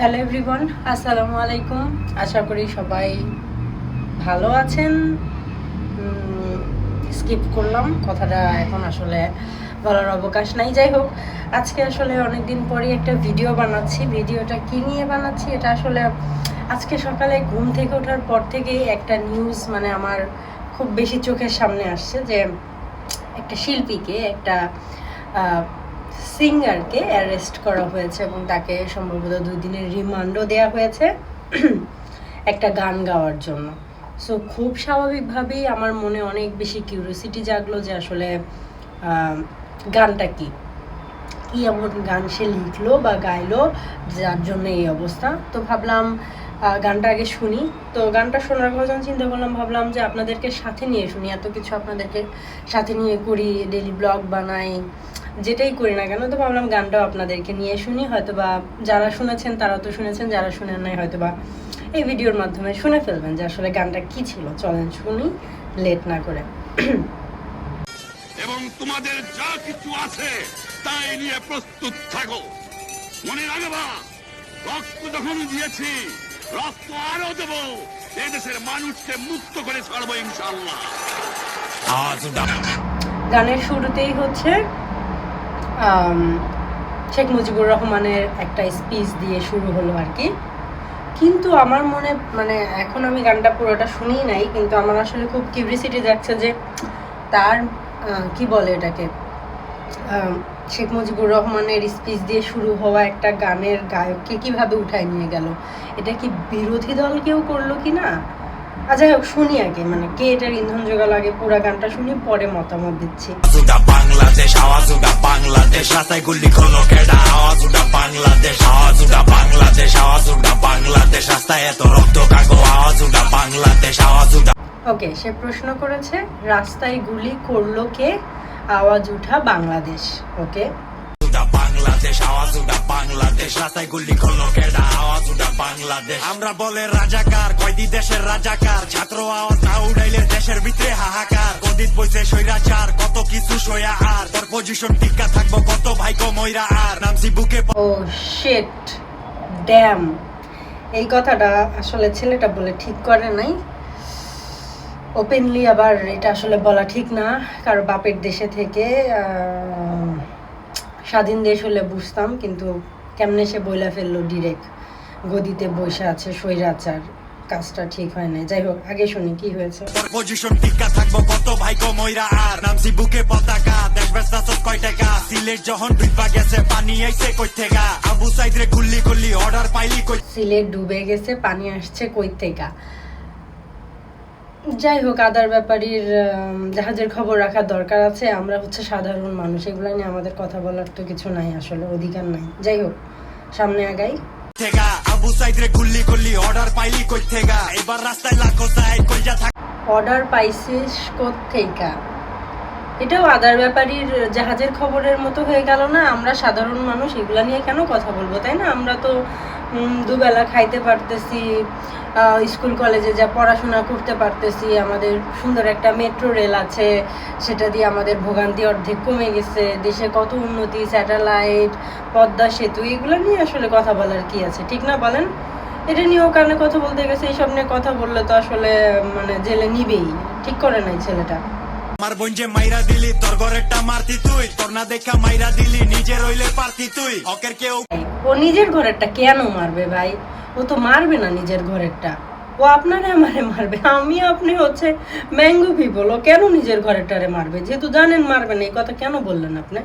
Hello everyone আসসালামু আলাইকুম আশা করি সবাই ভালো আছেন। স্কিপ করলাম। কথাটা এখন আসলে বলার অবকাশ নাই। যাই হোক, আজকে আসলে অনেক দিন পরে একটা ভিডিও বানাচ্ছি। ভিডিওটা কি নিয়ে বানাচ্ছি এটা আসলে আজকে সকালে ঘুম থেকে ওঠার পর থেকেই একটা নিউজ মানে আমার খুব বেশি চোখের সামনে আসছে যে একটা শিল্পীকে একটা সিঙ্গারকে অ্যারেস্ট করা হয়েছে এবং তাকে সম্ভবত দুই দিনের রিমান্ডও দেওয়া হয়েছে একটা গান গাওয়ার জন্য। সো খুব স্বাভাবিকভাবেই আমার মনে অনেক বেশি কিউরিয়াসিটি জাগলো যে আসলে গানটা কি? কি এমন গান সে লিখলো বা গাইলো যার জন্য এই অবস্থা? তো ভাবলাম গানটা আগে শুনি। তো গানটা শোনার কথা যখন চিন্তা করলাম, ভাবলাম যে আপনাদেরকে সাথে নিয়ে শুনি। এত কিছু আপনাদেরকে সাথে নিয়ে করি ডেলি ব্লগ বানাই, যেটাই করি না কেন, তো ভাবলাম গানটাও আপনাদেরকে নিয়ে শুনি। হয়তো বা যারা শুনেছেন তারা তো শুনেছেন, যারা শুনেন নাই হয়তো বা এই ভিডিওর মাধ্যমে শুনে ফেলবেন যে আসলে গানটা কি ছিল। চলেন শুনি, লেট না করে। এবং তোমাদের যা কিছু আছে, তাই নিয়ে প্রস্তুত থাকো। মনে রাখবা, রক্ত যখন দিয়েছি রক্ত আরও দেব। এদেশের মানুষকে মুক্ত করে ছাড়বো ইনশাল্লাহ গানের শুরুতেই হচ্ছে শেখ মুজিবুর রহমানের একটা স্পিচ দিয়ে শুরু হলো আর কি। কিন্তু আমার মনে মানে এখন আমি গানটা পুরোটা শুনি নাই কিন্তু আমার আসলে খুব কিউরিসিটি যাচ্ছে যে তার কি বলে এটাকে? শেখ মুজিবুর রহমানের স্পিচ দিয়ে শুরু হওয়া একটা গানের গায়ককে কীভাবে উঠায় নিয়ে গেল? এটা কি বিরোধী দল কেউ করল কি না? আচ্ছা হোক শুনি আগে মানে কে এটার ইন্ধন জোগাল আগে? পুরা গানটা শুনি পরে মতামত দিচ্ছি। বাংলাদেশ আওয়াজুডা বাংলাদেশ রাস্তায় গুল্লি খোলো কেডা। আওয়াজুডা বাংলাদেশ আওয়াজুডা বাংলাদেশ আওয়াজুডা বাংলাদেশ রাস্তায় এত রক্ত কাগো। আওয়াজুডা বাংলাদেশ আওয়াজুডা ওকে সে প্রশ্ন করেছে রাস্তায় গুলি করল কে? আওয়াজ উঠা বাংলাদেশ ওকে বাংলাদেশ আওয়াজুডা বাংলাদেশ রাস্তায় গুল্লি খোলো কেডা আওয়াজুডা বাংলাদেশ। আমরা বলে রাজাকার কয়দি দেশের রাজাকার ছাত্র আওয়াজ না উড়াইলে দেশের ভিতরে হাহাকার। কদিত বইছে সৈরাচার কত কিছু সয়া আর। তোর পজিশন টিকা থাকব কত ভাইকো ময়রা আর। নামছি বুকে ও শেট ড্যাম এই কথাটা আসলে ছেলেটা বলে ঠিক করে নাই। ওপেনলি আবার এটা আসলে বলা ঠিক না। কারও বাপের দেশে থেকে স্বাধীন দেশ হলে বুঝতাম কিন্তু কেমনে সে বইলা ফেলল ডিরেক্ট গদিতে বসে আছে স্বৈরাচার কাজটা ঠিক হয় নাই। যাই হোক আগে শুনি কি হয়েছে। পজিশন টিকা থাকব কত ভাইকো ময়রা আর? নামছি বুকে পতাকা দেশ ব্যস্ত কয় টাকা? সিলেট যখন ডুবা গেছে পানি আইছে কই থেকে? আবু সাইদ রে গুল্লি গুল্লি অর্ডার পাইলি কই? সিলেট ডুবে গেছে পানি আসছে কই থেকে? যাই হোক আদার ব্যাপারীর জাহাজের খবর রাখার দরকার আছে। আমরা হচ্ছে সাধারণ মানুষ এগুলো নিয়ে আমাদের কথা বলার তো কিছু নাই আসলে অধিকার নাই। যাই হোক সামনে আগাই। অর্ডার পাইলি কই এবার রাস্তায় লাখো সাইড কই যা থাক। অর্ডার পাইছিস কোত্থেকা এটাও আদার ব্যাপারীর জাহাজের খবরের মতো হয়ে গেল না। আমরা সাধারণ মানুষ, এগুলা নিয়ে কেন কথা বলব, তাই না? আমরা তো দুবেলা খাইতে পারতেছি স্কুল কলেজে যা পড়াশোনা করতে পারতেছি, আমাদের সুন্দর একটা মেট্রো রেল আছে, সেটা দিয়ে আমাদের ভোগান্তি অর্ধেক কমে গেছে, দেশে কত উন্নতি, স্যাটেলাইট, পদ্মা সেতু, এগুলো নিয়ে আসলে কথা বলার কি আছে, ঠিক না বলেন? এটা নিয়েও কারণে কথা বলতে গেছে, এইসব নিয়ে কথা বললে তো আসলে মানে জেলে নিবেই, ঠিক করে নাই ছেলেটা। আমার বোন যে মাইরা দিলি, তোর ঘরেরটা মারতি তুই। তোর না দেখা মাইরা দিলি, নিজে রইলে পারতি তুই। অকের কেউ ও নিজের ঘরেরটা কেন মারবে ভাই? ও তো মারবে না নিজের ঘরেরটা। ও আপনারে আমারে মারবে, আমি আপনি হচ্ছে ম্যাঙ্গো পিপল ও কেন নিজের ঘরেরটারে মারবে? যেহেতু জানেন মারবে না, এই কথা কেন বললেন আপনি?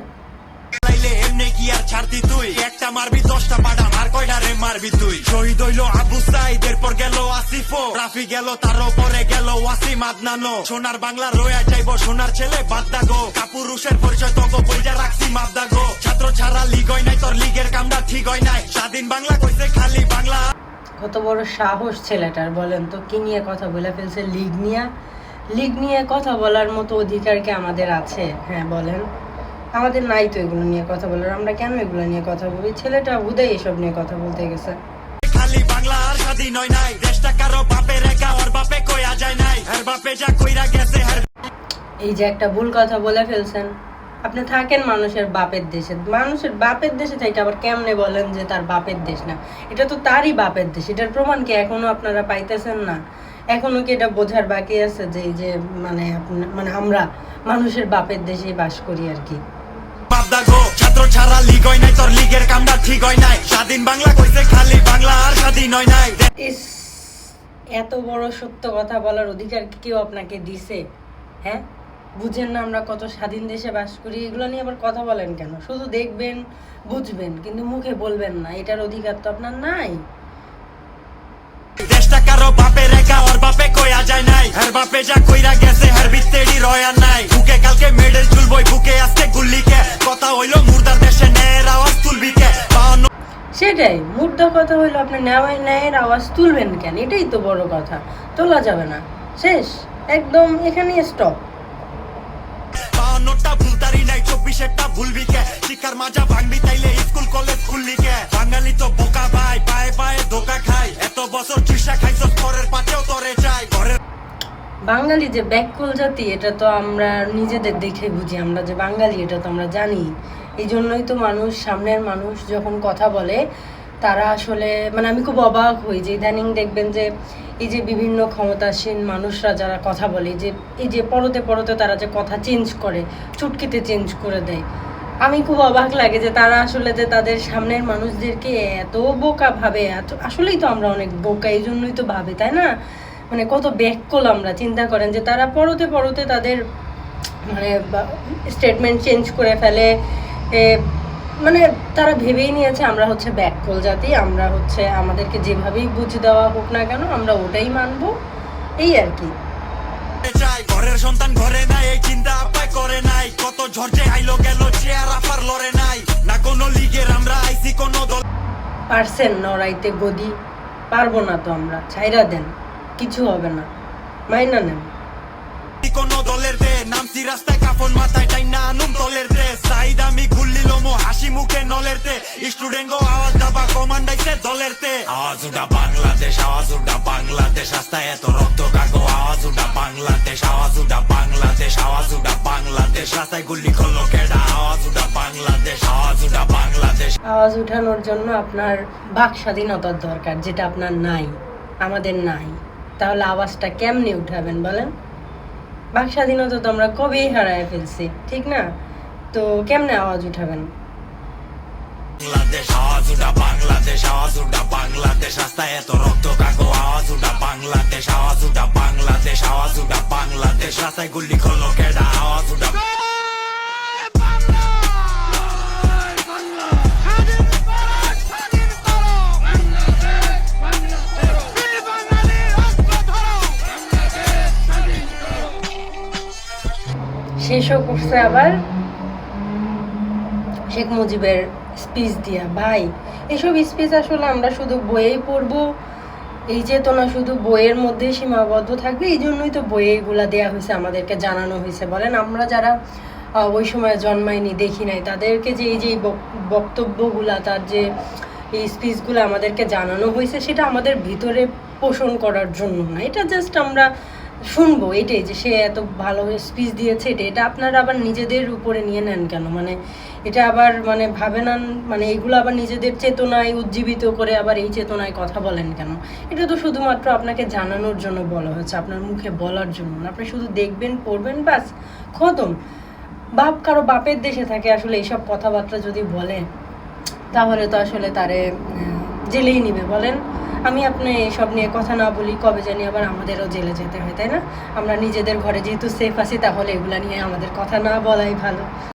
লাইলে এমনি কি আর ছাড়তি তুই? একটা মারবি, দশটা পাডা, আর কয়টা রে মারবি তুই? শহীদ হইল আবু সাইদ, এরপর গেল আসিফো রাফি গেল, তার পরে গেল ওয়াসিম আদনানো সোনার বাংলা রয়া যাইব, সোনার ছেলে বাদ দাগো কাপুরুষের পরিচয় তগো বইটা রাখছি, মাপ দাগো ছাত্র ছাড়া লিগ হয় নাই, তোর লিগের কামটা ঠিক হয় নাই। স্বাধীন বাংলা কইছে খালি বাংলা। কত বড় সাহস ছেলেটার, বলেন তো, কি নিয়ে কথা বলে ফেলছে লিগ নিয়ে? লিগ নিয়ে কথা বলার মতো অধিকার কি আমাদের আছে? হ্যাঁ বলেন। আমাদের নাই তো এগুলো নিয়ে কথা বলার আমরা কেন এগুলো নিয়ে কথা বলি? ছেলেটা হুদাই এসব নিয়ে কথা বলতে গেছে। খালি বাংলা আর স্বাধীন হয় নাই। দেশটা কারও বাপে রেখা ওর বাপে কইয়া যায় নাই। হের বাপে যা কইরা গেছে এই যে একটা ভুল কথা বলে ফেলছেন আপনি থাকেন মানুষের বাপের দেশে। মানুষের বাপের দেশে থেকে আবার কেমনে বলেন যে তার বাপের দেশ না? এটা তো তারই বাপের দেশ। এটার প্রমাণ কি এখনও আপনারা পাইতেছেন না? এখনও কি এটা বোঝার বাকি আছে যে এই যে মানে মানে আমরা মানুষের বাপের দেশেই বাস করি আর কি? গো। ছাত্র ছাড়া লিগ হয় নাই, তোর লিগের কামটা ঠিক হয় নাই। স্বাধীন বাংলা কইছে খালি বাংলা আর স্বাধীন হয় নাই। এত বড় সত্য কথা বলার অধিকার কেউ আপনাকে দিছে? হ্যাঁ? বুঝেন না আমরা কত স্বাধীন দেশে বাস করি, এগুলো নিয়ে আবার কথা বলেন কেন? শুধু দেখবেন, বুঝবেন, কিন্তু মুখে বলবেন না। এটার অধিকার তো আপনার নাই। কইয়া যায় নাই। হের বাপে যা কইরা গেছে হের রয়া নাই। বুকে কালকে মেডেল ঝুলবই বুকে আসতে গুল্লিকে। কথা হইল মুর্দার দেশে আওয়াজ তুলবিকে বাহান্ন সেটাই মুদ্রা কথা হইল আপনি নেওয়াই ন্যায়ের আওয়াজ তুলবেন কেন? এটাই তো বড় কথা। তোলা যাবে না। শেষ। একদম এখানেই স্টপ বাহান্নটা ভুলতারি নাই চব্বিশেরটা ভুলবি কে? মাজা ভাঙবি তাইলে স্কুল কলেজ খুললি কে? বাঙালি তো বোকা ভাই পায়ে পায়ে ধোকা খাই এত বছর খাইছ বাঙালি যে ব্যাককুল জাতি, এটা তো আমরা নিজেদের দেখে বুঝি। আমরা যে বাঙালি, এটা তো আমরা জানি। এই জন্যই তো মানুষ, সামনের মানুষ যখন কথা বলে, তারা আসলে মানে আমি খুব অবাক হই যে ইদানিং দেখবেন যে, এই যে বিভিন্ন ক্ষমতাসীন মানুষরা যারা কথা বলে, যে এই যে পরতে পরতে তারা যে কথা চেঞ্জ করে, চুটকিতে চেঞ্জ করে দেয়। আমি খুব অবাক লাগে যে তারা আসলে যে তাদের সামনের মানুষদেরকে এত বোকা ভাবে, এত, আসলেই তো আমরা অনেক বোকা এই জন্যই তো ভাবে, তাই না? মানে কত ব্যাককল আমরা চিন্তা করেন যে তারা পরতে পরতে তাদের মানে স্টেটমেন্ট চেঞ্জ করে ফেলে মানে তারা ভেবেই নিয়েছে আমরা হচ্ছে ব্যাককল জাতি আমরা হচ্ছে আমাদেরকে যেভাবেই বুঝ দেওয়া হোক না কেন আমরা ওটাই মানব এই আর কি। চাই ঘরের সন্তান ঘরে নাই এই চিন্তা আপায় করে নাই কত ঝড়ে আইলো গেল চেয়ার আপার লড়ে নাই না কোনো লিগের আমরা আইছি কোনো দল পারছেন নড়াইতে গদি পারব না তো আমরা ছাইরা দেন। কিছু হবে না। মাইনা নেন। কোনো দলের দে নামছি রাস্তায় কাফন মাথায় টাই না আনুম দলের দে। সাইদ আমি গুল্লি লোমো হাসি মুখে নলের দে। স্টুডেন্ট গো আওয়াজ দাবা কমান্ডাইছে দলের তে আওয়াজ উঠা বাংলাদেশ আওয়াজ উঠা বাংলাদেশ রাস্তায় এত রক্ত কাগো আওয়াজ উঠা বাংলাদেশ আওয়াজ উঠা বাংলাদেশ আওয়াজ উঠা বাংলাদেশ রাস্তায় গুল্লি করল কেডা আওয়াজ উঠা বাংলাদেশ আওয়াজ উঠা বাংলাদেশ। আওয়াজ উঠানোর জন্য আপনার বাক স্বাধীনতার দরকার যেটা আপনার নাই আমাদের নাই। তাহলে আওয়াজটা কেমনে উঠাবেন বলেন? বাক স্বাধীনতা তো আমরা কবেই হারায় ফেলছি, ঠিক না? তো কেমনে আওয়াজ উঠাবেন? বাংলাদেশ, আওয়াজ উঠা, বাংলাদেশ, আওয়াজ উঠা, বাংলাদেশ, রাস্তায় এত রক্ত কাগো আওয়াজ উঠা, বাংলাদেশ, আওয়াজ উঠা, বাংলাদেশ, আওয়াজ উঠা, বাংলাদেশ, রাস্তায় গুলি করল শেষও করছে আবার শেখ মুজিবের স্পিচ দিয়া। ভাই, এসব স্পিচ আসলে আমরা শুধু বইয়েই পড়ব। এই চেতনা শুধু বইয়ের মধ্যেই সীমাবদ্ধ থাকবে। এই জন্যই তো বইয়ে এগুলা দেওয়া হয়েছে, আমাদেরকে জানানো হয়েছে। বলেন, আমরা যারা ওই সময় জন্মায়নি, দেখি নাই, তাদেরকে যে এই যে বক্তব্যগুলা, তার যে এই স্পিচগুলো আমাদেরকে জানানো হয়েছে, সেটা আমাদের ভিতরে পোষণ করার জন্য না। এটা জাস্ট আমরা শুনব, এটাই যে সে এত ভালো স্পিচ দিয়েছে এটা এটা আপনারা আবার নিজেদের উপরে নিয়ে নেন কেন? মানে এটা আবার মানে ভাবে নেন মানে এগুলো আবার নিজেদের চেতনায় উজ্জীবিত করে আবার এই চেতনায় কথা বলেন কেন? এটা তো শুধুমাত্র আপনাকে জানানোর জন্য বলা হয়েছে, আপনার মুখে বলার জন্য আপনি শুধু দেখবেন, পড়বেন, ব্যাস, খতম। বাপ কারও বাপের দেশে থাকে আসলে এইসব কথাবার্তা যদি বলে, তাহলে তো আসলে তারে জেলেই নিবে, বলেন। আমি আপনি এইসব নিয়ে কথা না বলি, কবে জানি আবার আমাদেরও জেলে যেতে হয়, তাই না? আমরা নিজেদের ঘরে যেহেতু সেফ আছি, তাহলে এগুলা নিয়ে আমাদের কথা না বলাই ভালো।